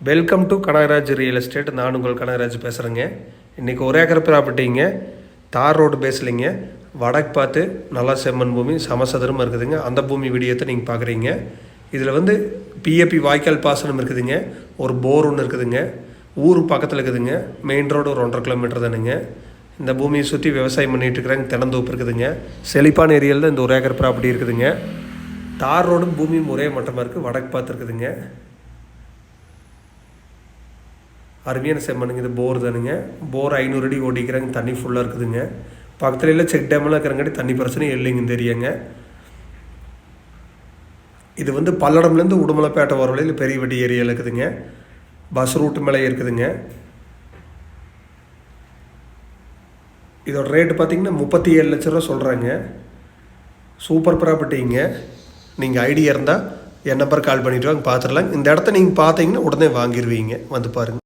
Welcome to Kanagaraj real estate நான் உங்கள் கனகராஜ் பேசுகிறேங்க இன்றைக்கி ஒரு ஏக்கர் ப்ராப்பர்ட்டிங்க தார் ரோடு பேசலைங்க வடக்கு பார்த்து நல்லா செம்மண் பூமி சமசதுரம் இருக்குதுங்க. அந்த பூமி வீடியோத்தை நீங்கள் பார்க்குறீங்க இதில் வந்து பிஏபி வாய்க்கால் பாசனம் இருக்குதுங்க. ஒரு போர் ஒன்று இருக்குதுங்க. ஊர் பக்கத்தில் இருக்குதுங்க. மெயின் ரோடு ஒரு ஒன்றரை கிலோமீட்டர் தானுங்க. இந்த பூமியை சுற்றி விவசாயம் பண்ணிகிட்டு இருக்கிறாங்க. இருக்குதுங்க. செழிப்பான ஏரியாவில் இந்த ஒரு ஏக்கர் ப்ராப்பர்ட்டி இருக்குதுங்க. தார் ரோடும் பூமியும் ஒரே மட்டமாக இருக்குது வடக்கு பார்த்து இருக்குதுங்க. அருமையான செம்மனுங்க இது போர் தானுங்க. போர் ஐநூறு அடி ஓடிக்கிறாங்க தண்ணி ஃபுல்லாக இருக்குதுங்க. பக்கத்துல எல்லாம் செக் டேம்லாம் இருக்கிறங்காட்டி தண்ணி பிரச்சனை இல்லைங்க தெரியுங்க. இது வந்து பல்லடம்லேருந்து உடுமலைப்பேட்டை வர வழியில் பெரிய வட்டி ஏரியாவில் இருக்குதுங்க. பஸ் ரூட்டு மேலே இருக்குதுங்க. இதோட ரேட்டு பார்த்தீங்கன்னா முப்பத்தி ஏழு லட்ச ரூபா சொல்கிறாங்க சூப்பர் ப்ராப்பர்ட்டிங்க நீங்கள் ஐடியா இருந்தால் என் நம்பர் கால் பண்ணிவிட்டு வாங்க பார்த்துடலாம் இந்த இடத்த நீங்கள் பார்த்தீங்கன்னா உடனே வாங்கிடுவீங்க வந்து பாருங்கள்